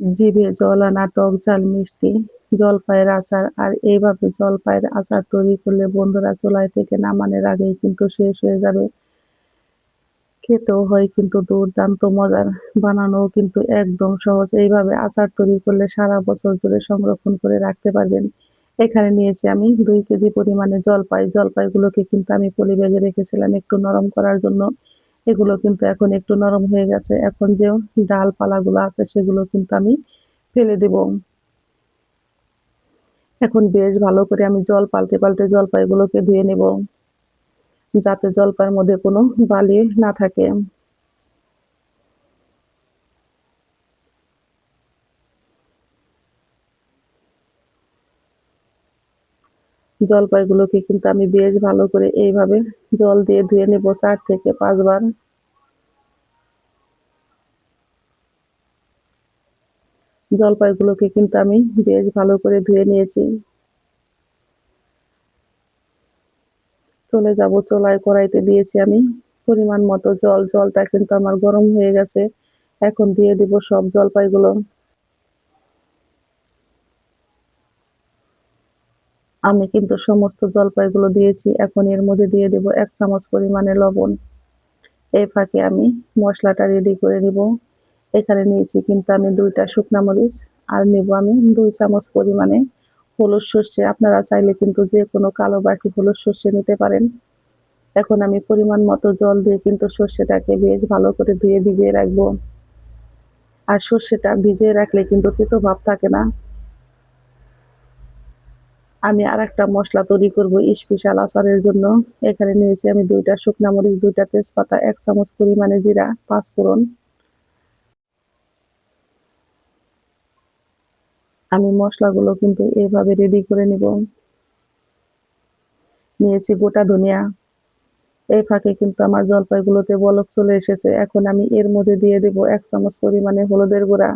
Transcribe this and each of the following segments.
জিভে জল আনা, টক ঝাল, মিষ্টি, জলপাইয়ের আচার আর এইভাবে জলপাইয়ের আচার তৈরি করলে বন্ধুরা চুলায় থেকে নামানোর আগেই কিন্তু শেষ হয়ে যাবে। খেতেও হয় কিন্তু দুর্দান্ত মজার, বানানোও কিন্তু একদম সহজ। এইভাবে আচার তৈরি করলে সারা বছর জুড়ে সংরক্ষণ করে রাখতে পারবেন। এখানে নিয়েছি আমি দুই কেজি পরিমাণে জলপাই। জলপাইগুলোকে কিন্তু আমি পলি ব্যাগে রেখেছিলাম একটু নরম করার জন্য। এগুলো কিন্তু এখন একটু নরম হয়ে গেছে। এখন যে ডালপালাগুলো আছে সেগুলো কিন্তু আমি ফেলে দেব। এখন বেশ ভালো করে আমি জল পাল্টে পাল্টে জলপাইগুলোকে ধুয়ে নেব, যাতে জলপাইয়ের মধ্যে কোনো বালি না থাকে। জলপাইগুলোকে কিন্তু আমি বেশ ভালো করে এইভাবে জল দিয়ে ধুয়ে নেব চার থেকে পাঁচবার। জলপাইগুলোকে কিন্তু আমি বেশ ভালো করে ধুয়ে নিয়েছি। চলে যাব চোলায় কড়াইতে দিয়েছি আমি পরিমাণ মতো জল। জলটা কিন্তু আমার গরম হয়ে গেছে। এখন দিয়ে দিব সব জলপাইগুলো। আমি কিন্তু সমস্ত জলপাইগুলো দিয়েছি, এখন এর মধ্যে দিয়ে দেব এক চামচ পরিমাণে লবণ। এই ফাঁকে আমি মশলাটা রেডি করে নিব। এখানে নিয়েছি কিন্তু আমি দুইটা শুকনা মরিচ, আর নেব আমি দুই চামচ পরিমাণে হলুদ সর্ষে। আপনারা চাইলে কিন্তু যে কোনো কালো বাকি হলুদ সর্ষে নিতে পারেন। এখন আমি পরিমাণ মতো জল দিয়ে কিন্তু সর্ষেটাকে বেশ ভালো করে ধুয়ে ভিজিয়ে রাখব। আর সর্ষেটা ভিজিয়ে রাখলে কিন্তু তেতো ভাব থাকে না। আমি আর একটা মশলা তৈরি করব স্পেশাল আচারের জন্য। এখানে নিয়েছি আমি দুইটা শুকনা মরিচ, দুইটা তেজপাতা, এক চামচ পরিমাণে জিরা, পাঁচ ফোড়ন। আমি মশলাগুলো কিন্তু এভাবে রেডি করে নিব। নিয়েছি গোটা ধনিয়া। এই ফাঁকে কিন্তু আমার জলপাইগুলোতে বলক চলে এসেছে। এখন আমি এর মধ্যে দিয়ে দেব এক চামচ পরিমাণে হলুদের গুঁড়া।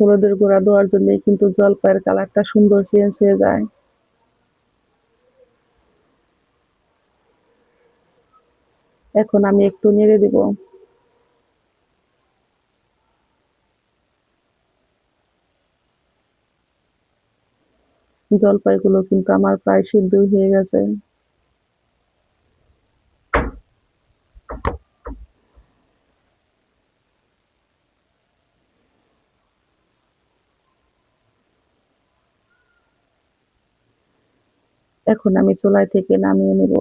হলুদের গুঁড়া দেওয়ার জন্যই কিন্তু জলপাইয়ের কালারটা সুন্দর চেঞ্জ হয়ে যায়। এখন আমি একটু নেড়ে দেব। জলপাইগুলো কিন্তু আমার প্রায় সিদ্ধ হয়ে গেছে। এখন আমি চুলাই থেকে নামিয়ে নেব।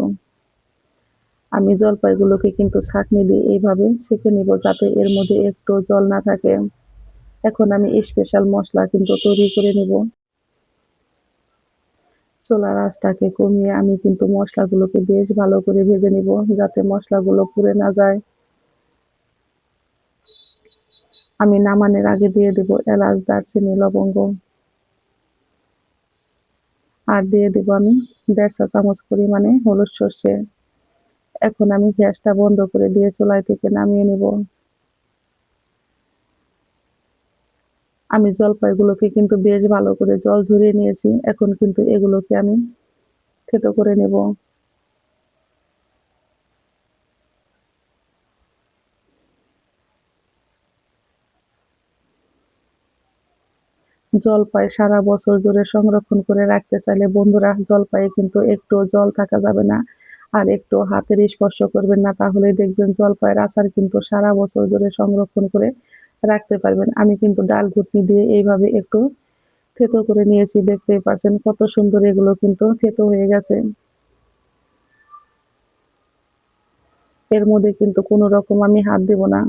আমি জলপাইগুলোকে কিন্তু ছাঁকনি দিয়ে এইভাবে ছেঁকে নিব যাতে এর মধ্যে একটু জল না থাকে। এখন আমি স্পেশাল মশলা কিন্তু তৈরি করে নেব। চোলা রাসটাকে কমিয়ে আমি কিন্তু মশলাগুলোকে বেশ ভালো করে ভেজে নিব যাতে মশলাগুলো পুড়ে না যায়। আমি নামানের আগে দিয়ে দেব এলাচ, দারচিনি, লবঙ্গ। আর দিয়ে দেব আমি দেড় চা চামচ পরিমাণে হলুদ সর্ষে। এখন আমি গ্যাসটা বন্ধ করে দিয়ে চুলাই থেকে নামিয়ে নেব। আমি জলপাইগুলোকে কিন্তু বেশ ভালো করে জল ঝরিয়ে নিয়েছি, এখন কিন্তু এগুলোকে আমি থেতো করে নেব। জলপাই সারা বছর জুড়ে সংরক্ষণ করে রাখতে চাইলে বন্ধুরা জলপাই কিন্তু একটু জল থাকা যাবে না। আর একটু হাতের স্পর্শ করবেন না তাহলে দেখবেন জলপাইয়ের আচার কিন্তু সারা বছর জুড়ে সংরক্ষণ করে রাখতে পারবেন। আমি কিন্তু ডাল ঘুটনি দিয়ে এইভাবে একটু থেতো করে নিয়েছি, দেখতেই পাচ্ছেন কত সুন্দর এগুলো কিন্তু থেতো হয়ে গেছে। এর মধ্যে কিন্তু কোনো রকম আমি হাত দেব না।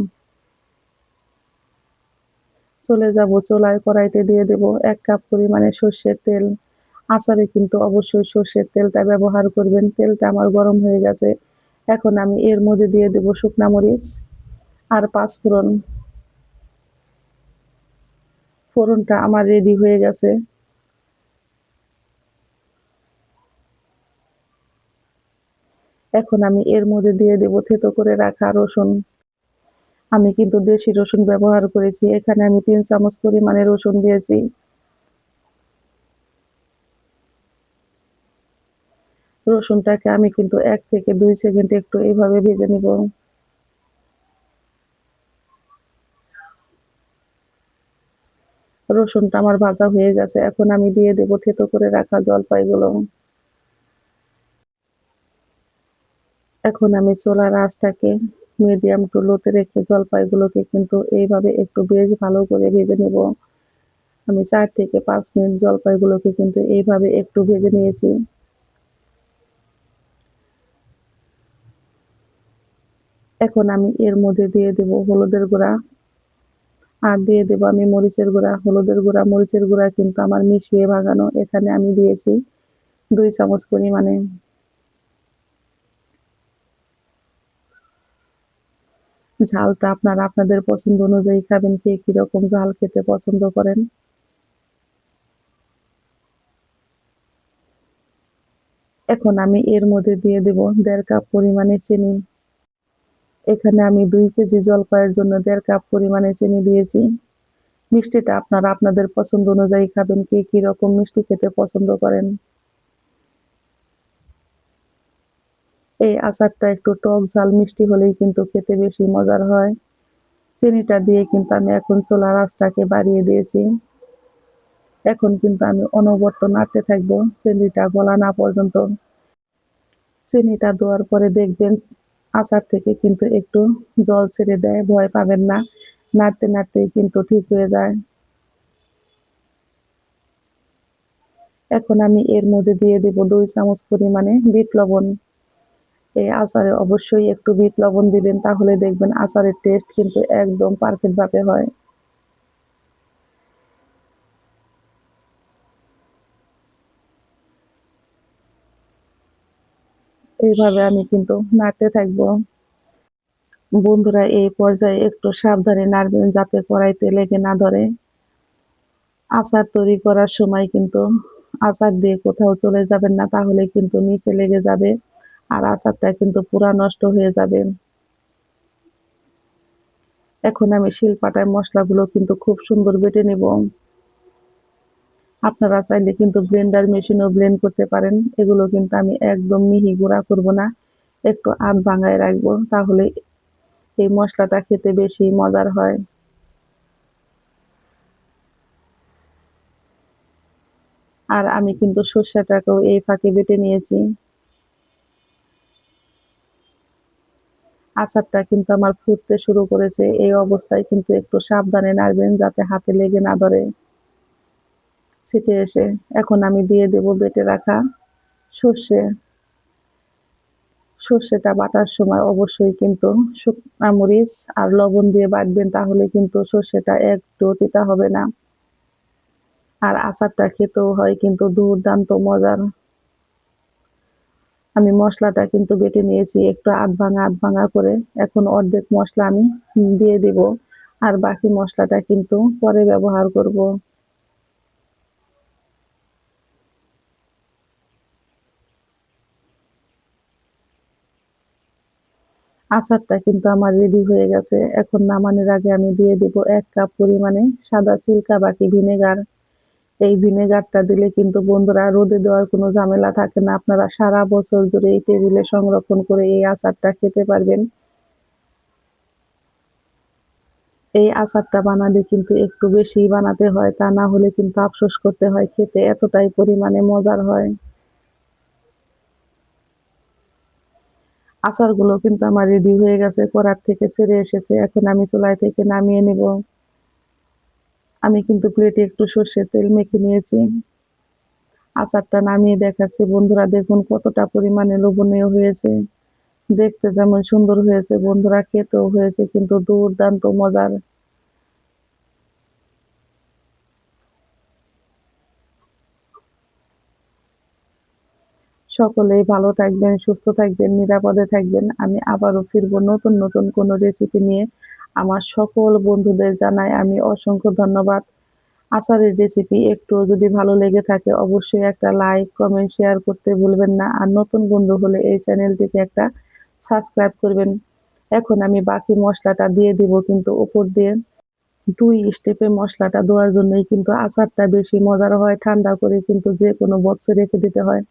চলে যাব চোলায় কড়াইতে দিয়ে দেব এক কাপ পরিমাণে সর্ষের তেল। আচারে কিন্তু অবশ্যই সর্ষের তেলটা ব্যবহার করবেন। তেলটা আমার গরম হয়ে গেছে। এখন আমি এর মধ্যে দিয়ে দেব শুকনা মরিচ আর পাঁচ ফোড়ন ফোড়নটা আমার রেডি হয়ে গেছে। এখন আমি এর মধ্যে দিয়ে দেব থেতো করে রাখা রসুন। আমি কিন্তু দেশি রসুন ব্যবহার করেছি। এখানে আমি তিন চামচ পরিমাণে রসুন দিয়েছি। রসুনটাকে আমি কিন্তু এক থেকে দুই সেকেন্ড একটু এইভাবে ভেজে নিব। রসুনটা আমার ভাজা হয়ে গেছে, এখন আমি দিয়ে দেবো থেতো করে রাখা জলপাইগুলো। এখন আমি চোলার আঁচটাকে মিডিয়াম টু লোতে রেখে জলপাইগুলোকে কিন্তু এইভাবে একটু বেশ ভালো করে ভেজে নেব। আমি চার থেকে পাঁচ মিনিট জলপাইগুলোকে কিন্তু এইভাবে একটু ভেজে নিয়েছি। এখন আমি এর মধ্যে দিয়ে দেব হলুদের গুঁড়া। আর দিয়ে দেবো আমি মরিচের গুঁড়া। হলুদের গুঁড়া, মরিচের গুঁড়া কিন্তু আমার মিশিয়ে ভাগানো এখানে আমি দিয়েছি দুই চামচ পরিমাণে। ঝালটা আপনারা আপনাদের পছন্দ অনুযায়ী খাবেন, কে কীরকম ঝাল খেতে পছন্দ করেন। এখন আমি এর মধ্যে দিয়ে দেব দেড় কাপ পরিমাণে চিনি। এখানে আমি দুই কেজি জলপাইয়ের জন্য দেড় কাপ পরিমাণে চিনি দিয়েছি। মিষ্টিটা আপনারা আপনাদের পছন্দ অনুযায়ী খাবেন, কে কি রকম মিষ্টি খেতে পছন্দ করেন। এই আচারটা একটু টক ঝাল মিষ্টি হলেই কিন্তু খেতে বেশি মজার হয়। চিনিটা দিয়ে কিন্তু আমি এখন চোলা আঁচটাকে বাড়িয়ে দিয়েছি। এখন কিন্তু আমি অনবর্ত নাড়তে থাকব, চিনিটা গলা না পর্যন্ত। চিনিটা দেওয়ার পরে দেখবেন আচার থেকে কিন্তু একটু জল ছেড়ে দেয়, ভয় পাবেন না। নাড়তে নাড়তেই কিন্তু ঠিক হয়ে যায়। এখন আমি এর মধ্যে দিয়ে দেব দুই চামচ পরিমাণে বিট লবণ। এই আচারে অবশ্যই একটু বিট লবণ দিবেন, তাহলে দেখবেন আচারের টেস্ট কিন্তু একদম পারফেক্টভাবে হয়। এইভাবে আমি কিন্তু নাড়তে থাকব। বন্ধুরা, এই পর্যায়ে একটু সাবধানে নাড়বেন যাতে কড়াইতে লেগে না ধরে। আচার তৈরি করার সময় কিন্তু আচার দিয়ে কোথাও চলে যাবেন না, তাহলে কিন্তু নিচে লেগে যাবে আর আচারটা কিন্তু পুরা নষ্ট হয়ে যাবে। এখন আমি শিলপাটায় মশলাগুলো কিন্তু খুব সুন্দর বেটে নেব। আপনারা চাইলে কিন্তু ব্লেন্ডার মেশিনও ব্লেন্ড করতে পারেন। এগুলো কিন্তু আমি একদম মিহি গুঁড়া করব না। একটু আধ ভাঙায় রাখব তাহলে এই মশলাটা খেতে বেশি মজার হয়। আর আমি কিন্তু সর্ষেটাকেও এই ফাঁকে বেটে নিয়েছি। আচারটা কিন্তু আমার ফুটতে শুরু করেছে। এই অবস্থায় কিন্তু একটু সাবধানে নাড়বেন যাতে হাতে লেগে না ধরে। ছিটে এসে, এখন আমি দিয়ে দেব বেটে রাখা সর্ষে। সর্ষেটা বাটার সময় অবশ্যই কিন্তু শুকনা মরিচ আর লবণ দিয়ে বাটবেন, তাহলে কিন্তু সর্ষেটা একটু তিতা হবে না। আর আচারটা খেতেও হয় কিন্তু দুর্দান্ত মজার। আমি মশলাটা কিন্তু বেটে নিয়েছি একটু আধ ভাঙা আধ ভাঙা করে, এখন অর্ধেক মশলা আমি দিয়ে দিব। আর বাকি মশলাটা কিন্তু পরে ব্যবহার করব। আচারটা কিন্তু আমার রেডি হয়ে গেছে। এখন নামানোর আগে আমি দিয়ে দিব এক কাপ পরিমাণে সাদা সিল্কা বাকি ভিনেগার। এই ভিনেগারটা দিলে কিন্তু বন্ধুরা রোদে দেওয়ার কোনো ঝামেলা থাকে না। আপনারা সারা বছর ধরে এই টেবিলে সংরক্ষণ করে এই আচারটা খেতে পারবেন। এই আচারটা বানালে কিন্তু একটু বেশি বানাতে হয়, তা না হলে কিন্তু আফসোস করতে হয় খেতে। এতটাই পরিমাণে মজার হয়। আচারগুলো কিন্তু আমার রেডি হয়ে গেছে, করার থেকে ছেড়ে এসেছে। এখন আমি চুলাই থেকে নামিয়ে নেব। আমি কিন্তু প্লেটে একটু সর্ষের তেল মেখে নিয়েছি। আচারটা নামিয়ে দেখাচ্ছি। বন্ধুরা, দেখুন কতটা পরিমাণে লোভনীয় হয়েছে। দেখতে যেমন সুন্দর হয়েছে। বন্ধুরা, খেতেও হয়েছে কিন্তু দুর্দান্ত মজার। সকলেই ভালো থাকবেন, সুস্থ থাকবেন, নিরাপদে থাকবেন। আমি আবারও ফিরবো নতুন নতুন কোনো রেসিপি নিয়ে। আমার সকল বন্ধুদের জানাই আমি অসংখ্য ধন্যবাদ। আচারের রেসিপি একটু যদি ভালো লেগে থাকে অবশ্যই একটা লাইক কমেন্ট শেয়ার করতে ভুলবেন না। আর নতুন বন্ধু হলে এই চ্যানেলটিকে একটা সাবস্ক্রাইব করবেন। এখন আমি বাকি মশলাটা দিয়ে দিব কিন্তু উপর দিয়ে। দুই স্টেপে মশলাটা দেওয়ার জন্যই কিন্তু আচারটা বেশি মজার হয়, ঠান্ডা করে কিন্তু যে কোনো বক্সে রেখে দিতে হয়।